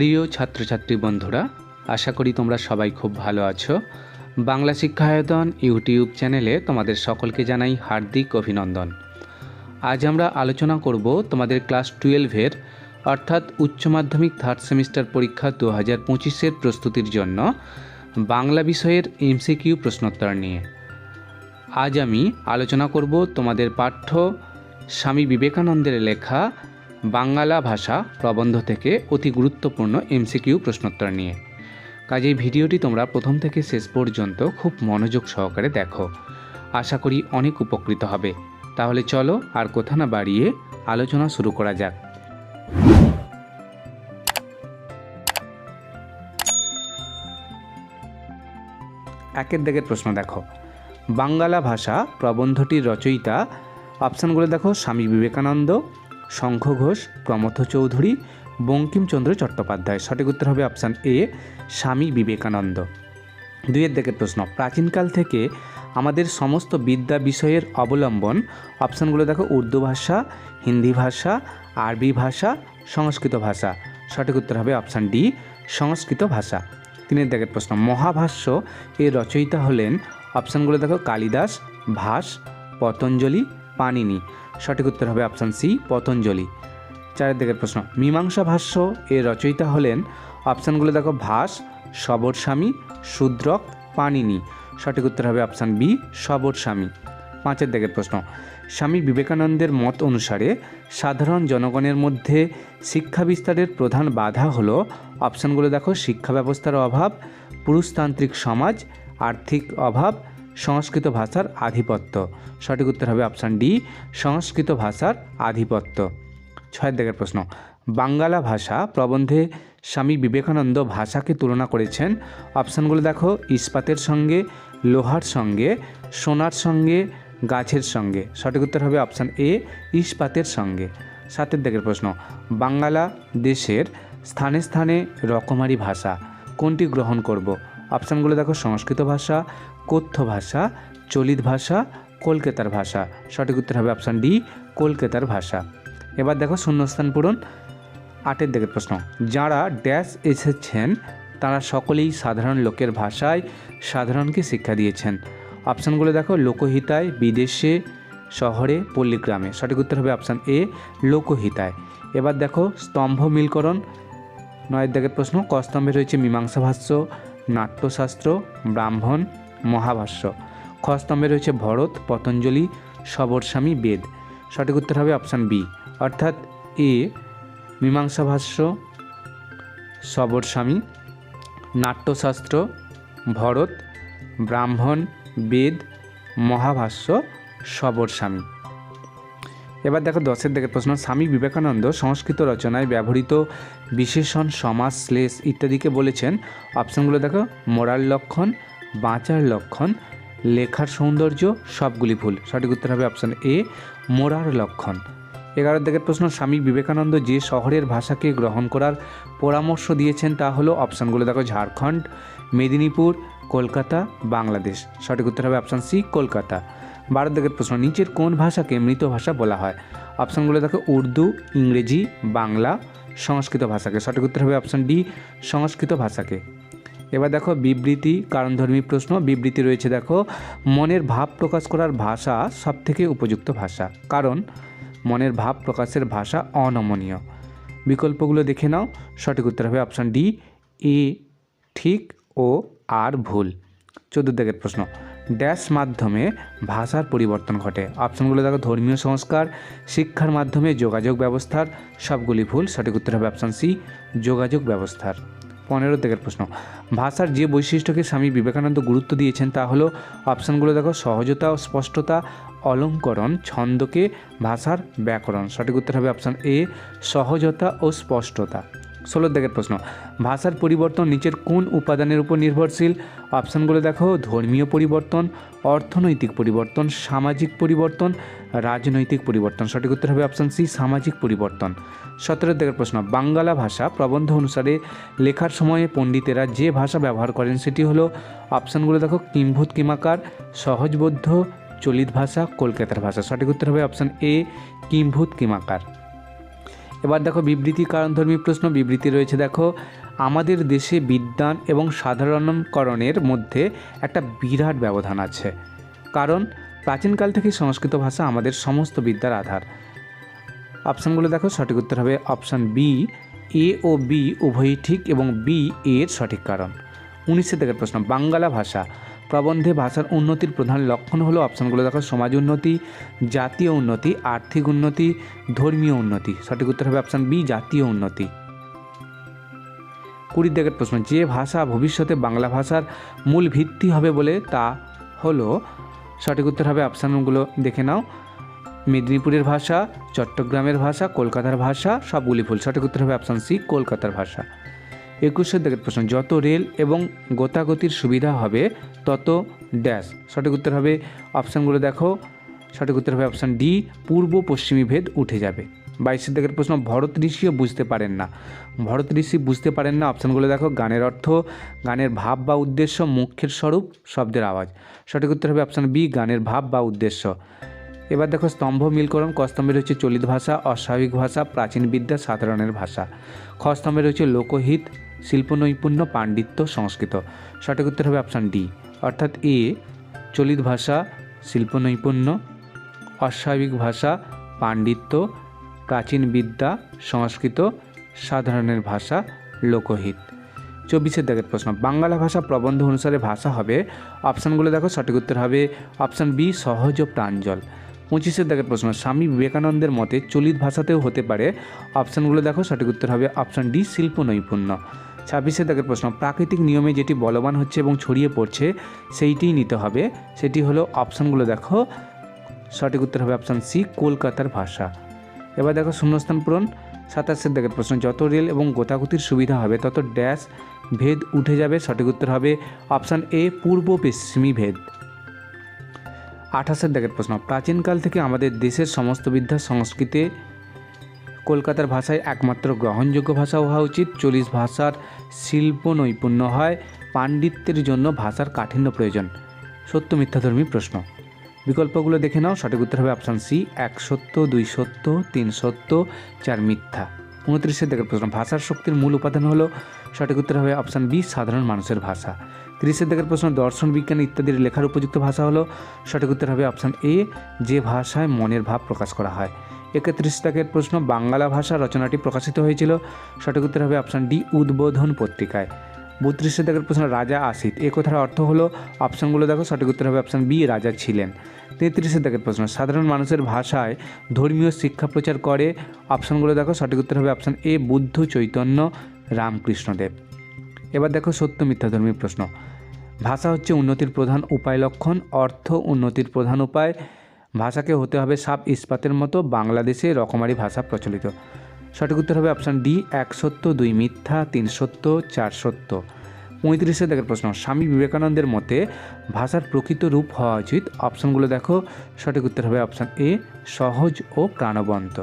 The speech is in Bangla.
প্রিয় ছাত্রছাত্রী বন্ধুরা, আশা করি তোমরা সবাই খুব ভালো আছো। বাংলা শিক্ষায়তন ইউটিউব চ্যানেলে তোমাদের সকলকে জানাই হার্দিক অভিনন্দন। আজ আমরা আলোচনা করব তোমাদের ক্লাস টুয়েলভের, অর্থাৎ উচ্চ মাধ্যমিক থার্ড সেমিস্টার পরীক্ষা দু হাজার পঁচিশের প্রস্তুতির জন্য বাংলা বিষয়ের এমসিকিউ প্রশ্নোত্তর নিয়ে। আজ আমি আলোচনা করব তোমাদের পাঠ্য স্বামী বিবেকানন্দের লেখা বাংলা ভাষা প্রবন্ধ থেকে অতি গুরুত্বপূর্ণ এমসিকিউ প্রশ্নোত্তর নিয়ে। কাজেই ভিডিওটি তোমরা প্রথম থেকে শেষ পর্যন্ত খুব মনোযোগ সহকারে দেখো। আশা করি অনেক উপকৃত হবে। তাহলে চলো আর কথা না বাড়িয়ে আলোচনা শুরু করা যাক। একের দিকের প্রশ্ন দেখো। বাঙ্গালা ভাষা প্রবন্ধটির রচয়িতা অপশানগুলো দেখো, স্বামী বিবেকানন্দ শঙ্খ ঘোষ প্রমথ চৌধুরী, বঙ্কিমচন্দ্র চট্টোপাধ্যায়। সঠিক উত্তর হবে অপশান এ, স্বামী বিবেকানন্দ। দুইয়ের দিকের প্রশ্ন, প্রাচীনকাল থেকে আমাদের সমস্ত বিদ্যা বিষয়ের অবলম্বন অপশানগুলো দেখো, উর্দু ভাষা, হিন্দি ভাষা, আরবি ভাষা, সংস্কৃত ভাষা। সঠিক উত্তর হবে অপশান ডি, সংস্কৃত ভাষা। তিনের দিকের প্রশ্ন, মহাভাষ্য এর রচয়িতা হলেন অপশানগুলো দেখো, কালিদাস, ভাস, পতঞ্জলি পানিনি। সঠিক উত্তর হবে অপশান সি, পতঞ্জলি। চারের দিকের প্রশ্ন, মীমাংসা ভাষ্য এর রচয়িতা হলেন, অপশানগুলো দেখো, ভাস স্বামী শূদ্রক, পানিনি। সঠিক উত্তর হবে অপশান বি স্বামী পাঁচের দিকের প্রশ্ন, স্বামী বিবেকানন্দের মত অনুসারে সাধারণ জনগণের মধ্যে শিক্ষা বিস্তারের প্রধান বাধা হলো, অপশানগুলো দেখো, শিক্ষা ব্যবস্থার অভাব, পুরুষতান্ত্রিক সমাজ, আর্থিক অভাব সংস্কৃত ভাষার আধিপত্য। সঠিক উত্তর হবে অপশান ডি সংস্কৃত ভাষার আধিপত্য। ছয়ের দিকের প্রশ্ন বাঙ্গালা ভাষা প্রবন্ধে স্বামী বিবেকানন্দ ভাষাকে তুলনা করেছেন? অপশানগুলো দেখো, ইস্পাতের সঙ্গে, লোহার সঙ্গে, সোনার সঙ্গে, গাছের সঙ্গে। সঠিক উত্তর হবে অপশান এ ইস্পাতের সঙ্গে। সাতের দিকের প্রশ্ন বাঙ্গালা দেশের স্থানে স্থানে রকমারি ভাষা কোনটি গ্রহণ করব? অপশানগুলো দেখো, সংস্কৃত ভাষা, কথ্য ভাষা, চলিত ভাষা, কলকাতার ভাষা। সঠিক উত্তর হবে অপশান ডি, কলকাতার ভাষা। এবার দেখো শূন্যস্থান পূরণ। আটের দিকের প্রশ্ন। যারা ড্যাশ এসেছেন, তারা সকলেই সাধারণ লোকের ভাষায় সাধারণকে শিক্ষা দিয়েছেন। অপশানগুলো দেখো, লোকহিতায়, বিদেশে, শহরে, পল্লীগ্রামে। সঠিক উত্তর হবে অপশান এ, লোকহিতায়। এবার দেখো, স্তম্ভ মিলকরণ। নয়ের দিকের প্রশ্ন ক স্তম্ভে রয়েছে মীমাংসা ভাষ্য নাট্যশাস্ত্র, ব্রাহ্মণ, মহাভাষ্য। খ স্তম্ভে রয়েছে ভরত, পতঞ্জলি, সবরস্বামী, বেদ। সঠিক উত্তর হবে অপশান বি। অর্থাৎ এ মীমাংসা ভাষ্য সবরস্বামী, নাট্যশাস্ত্র, ভরত, ব্রাহ্মণ, বেদ, মহাভাষ্য, সবরস্বামী। এবার দেখো দশের দিকের প্রশ্ন, স্বামী বিবেকানন্দ সংস্কৃত রচনায় ব্যবহৃত বিশেষণ, সমাজ, শ্লেষ ইত্যাদিকে বলেছেন। অপশানগুলো দেখো, মোরাল লক্ষণ, বাঁচার লক্ষণ, লেখার সৌন্দর্য, সবগুলি ভুল। সঠিক উত্তর হবে অপশান এ মোরার লক্ষণ। এগারো দিকের প্রশ্ন, স্বামী বিবেকানন্দ যে শহরের ভাষাকে গ্রহণ করার পরামর্শ দিয়েছেন তা হলো অপশানগুলো দেখো, ঝাড়খণ্ড, মেদিনীপুর কলকাতা, বাংলাদেশ। সঠিক উত্তর হবে অপশান সি কলকাতা। বারো দিকের প্রশ্ন, নিচের কোন ভাষাকে মৃত ভাষা বলা হয়? অপশানগুলো দেখো, উর্দু, ইংরেজি, বাংলা, সংস্কৃত ভাষাকে। সঠিক উত্তর হবে অপশান ডি সংস্কৃত ভাষাকে। এবার দেখো, বিবৃতি, কারণধর্মী প্রশ্ন। বিবৃতি রয়েছে দেখো, মনের ভাব প্রকাশ করার ভাষা সবথেকে উপযুক্ত ভাষা। কারণ, মনের ভাব প্রকাশের ভাষা অনমনীয়। বিকল্পগুলো দেখে নাও। সঠিক উত্তর হবে অপশান ডি এ ঠিক ও আর ভুল। চোদ্দ দিকের প্রশ্ন। ড্যাশ মাধ্যমে ভাষার পরিবর্তন ঘটে। অপশানগুলো দেখো, ধর্মীয় সংস্কার, শিক্ষার মাধ্যমে যোগাযোগ ব্যবস্থার, সবগুলি ভুল, সঠিক উত্তর হবে অপশান সি যোগাযোগ ব্যবস্থার। পনেরো দিকের প্রশ্ন। ভাষার যে বৈশিষ্ট্যকে স্বামী বিবেকানন্দ গুরুত্ব দিয়েছেন তা হলো, অপশানগুলো দেখো, সহজতা ও স্পষ্টতা, অলঙ্করণ, ছন্দকে ভাষার ব্যাকরণ। সঠিক উত্তর হবে অপশান এ সহজতা ও স্পষ্টতা। ষোলো দিকের প্রশ্ন। ভাষার পরিবর্তন নিচের কোন উপাদানের উপর নির্ভরশীল? অপশানগুলো দেখো, ধর্মীয় পরিবর্তন, অর্থনৈতিক পরিবর্তন, সামাজিক পরিবর্তন, রাজনৈতিক পরিবর্তন। সঠিক উত্তর হবে অপশান সি, সামাজিক পরিবর্তন। সতেরো দিকের প্রশ্ন বাঙ্গালা ভাষা প্রবন্ধ অনুসারে লেখার সময়ে পণ্ডিতেরা যে ভাষা ব্যবহার করেন সেটি হলো, অপশানগুলো দেখো, কিম্ভূত, কিমাকার সহজবোধ্য চলিত ভাষা, কলকাতার ভাষা। সঠিক উত্তর হবে অপশান এ, কিম্ভূত, কিমাকার। এবার দেখো বিবৃতি, কারণধর্মী প্রশ্ন, বিবৃতি রয়েছে দেখো, আমাদের দেশে বিজ্ঞান এবং সাধারণকরণের মধ্যে একটা বিরাট ব্যবধান আছে। কারণ প্রাচীনকাল থেকেই সংস্কৃত ভাষা আমাদের সমস্ত বিদ্যার আধার। অপশানগুলো দেখো, সঠিক উত্তর হবে অপশান বি, এ ও বি উভয়ই ঠিক এবং বি এর সঠিক কারণ। উনিশের থেকে প্রশ্ন বাঙ্গালা ভাষা। প্রবন্ধে ভাষার উন্নতির প্রধান লক্ষণ হলো অপশানগুলো দেখো, সমাজ উন্নতি, জাতীয় উন্নতি, আর্থিক উন্নতি, ধর্মীয় উন্নতি। সঠিক উত্তর হবে অপশান বি, জাতীয় উন্নতি। কুড়ি দাগের প্রশ্ন, যে ভাষা ভবিষ্যতে বাংলা ভাষার মূল ভিত্তি হবে বলে তা হলো, সঠিক উত্তর হবে অপশানগুলো দেখে নাও। মেদিনীপুরের ভাষা, চট্টগ্রামের ভাষা, কলকাতার ভাষা, সবগুলি ভুল। সঠিক উত্তর হবে অপশান সি, কলকাতার ভাষা। একুশের দিকের প্রশ্ন, যত রেল এবং গতাগতির সুবিধা হবে, তত ড্যাশ সঠিক উত্তর হবে অপশানগুলো দেখো। সঠিক উত্তর হবে অপশান ডি, পূর্ব পশ্চিমী ভেদ উঠে যাবে। বাইশের দিকের প্রশ্ন, ভরত ঋষিও বুঝতে পারেন না। ভরত ঋষি বুঝতে পারেন না, অপশানগুলো দেখো, গানের অর্থ, গানের ভাব বা উদ্দেশ্য মুখ্যের স্বরূপ, শব্দের আওয়াজ। সঠিক উত্তর হবে অপশান বি, গানের ভাব বা উদ্দেশ্য। এবার দেখো, স্তম্ভ মিলকরণ, ক স্তম্ভে রয়েছে চলিত ভাষা, অস্বাভাবিক ভাষা, প্রাচীন বিদ্যা, সাধারণের ভাষা। খ স্তম্ভে রয়েছে লোকহিত শিল্প নৈপুণ্য পাণ্ডিত্য সংস্কৃত। সঠিক উত্তর হবে অপশান ডি অর্থাৎ এ চলিত ভাষা শিল্প নৈপুণ্য অস্বাভাবিক ভাষা, পাণ্ডিত্য, প্রাচীন বিদ্যা, সংস্কৃত, সাধারণের ভাষা, লোকহিত। চব্বিশের দাগের প্রশ্ন, বাংলা ভাষা প্রবন্ধ অনুসারে ভাষা হবে? অপশানগুলো দেখো, সঠিক উত্তর হবে অপশান বি সহজ ও প্রাঞ্জল। পঁচিশের দাগের প্রশ্ন, স্বামী বিবেকানন্দের মতে চলিত ভাষাতেও হতে পারে? অপশানগুলো দেখো, সঠিক উত্তর হবে অপশান ডি শিল্প নৈপুণ্য ছাব্বিশের দাগের প্রশ্ন, প্রাকৃতিক নিয়মে যেটি বলবান হচ্ছে এবং ছড়িয়ে পড়ছে, সেইটিই নিতে হবে। সেটি হলো অপশানগুলো দেখো। সঠিক উত্তর হবে অপশান সি, কলকাতার ভাষা। এবার দেখো শূন্যস্থান পূরণ। সাতাশের দাগের প্রশ্ন, যত রেল এবং গোতাগুতির সুবিধা হবে, তত ড্যাশ ভেদ উঠে যাবে। সঠিক উত্তর হবে অপশান এ, পূর্ব পশ্চিমী ভেদ। আঠাশের দাগের প্রশ্ন, প্রাচীনকাল থেকে আমাদের দেশের সমস্ত বিদ্যা সংস্কৃতে কলকাতার ভাষায় একমাত্র গ্রহণযোগ্য ভাষা হওয়া উচিত। চল্লিশ ভাষার শিল্প নৈপুণ্য হয়, পাণ্ডিত্যের জন্য ভাষার কাঠিন্য প্রয়োজন। সত্য মিথ্যাধর্মী প্রশ্ন। বিকল্পগুলো দেখে নাও, সঠিক উত্তর হবে অপশান সি, এক সত্য, দুই সত্য, তিন সত্য, চার মিথ্যা। উনত্রিশের দিকের প্রশ্ন, ভাষার শক্তির মূল উপাদান হলো, সঠিক উত্তর হবে অপশান বি, সাধারণ মানুষের ভাষা। তিরিশের দিকের প্রশ্ন, দর্শন, বিজ্ঞান ইত্যাদির লেখার উপযুক্ত ভাষা হলো, সঠিক উত্তর হবে অপশান এ, যে ভাষায় মনের ভাব প্রকাশ করা হয়। একত্রিশ দাগের প্রশ্ন বাংলা ভাষা রচনাটি প্রকাশিত হয়েছিল। সঠিক উত্তর হবে অপশান ডি, উদ্বোধন পত্রিকায়। বত্রিশের দাগের প্রশ্ন, রাজা আসিত। এ কথার অর্থ হলো, অপশানগুলো দেখো, সঠিক উত্তর হবে অপশান বি, রাজা ছিলেন। তেত্রিশের দাগের প্রশ্ন, সাধারণ মানুষের ভাষায় ধর্মীয় শিক্ষা প্রচার করে। অপশানগুলো দেখো, সঠিক উত্তর হবে অপশান এ, বুদ্ধ চৈতন্য, রামকৃষ্ণদেব। এবার দেখো সত্য মিথ্যাধর্মী প্রশ্ন। ভাষা হচ্ছে উন্নতির প্রধান উপায় লক্ষণ, অর্থ উন্নতির প্রধান উপায়। ভাষাকে হতে হবে সাপ ইস্পাতের মতো, বাংলাদেশে রকমারি ভাষা প্রচলিত। সঠিক উত্তর হবে অপশান ডি, এক সত্য, দুই মিথ্যা, তিন সত্য, চার সত্য। পঁয়ত্রিশে দেখার প্রশ্ন, স্বামী বিবেকানন্দের মতে ভাষার প্রকৃত রূপ হওয়া উচিত। অপশানগুলো দেখো। সঠিক উত্তর হবে অপশান এ, সহজ ও প্রাণবন্ত।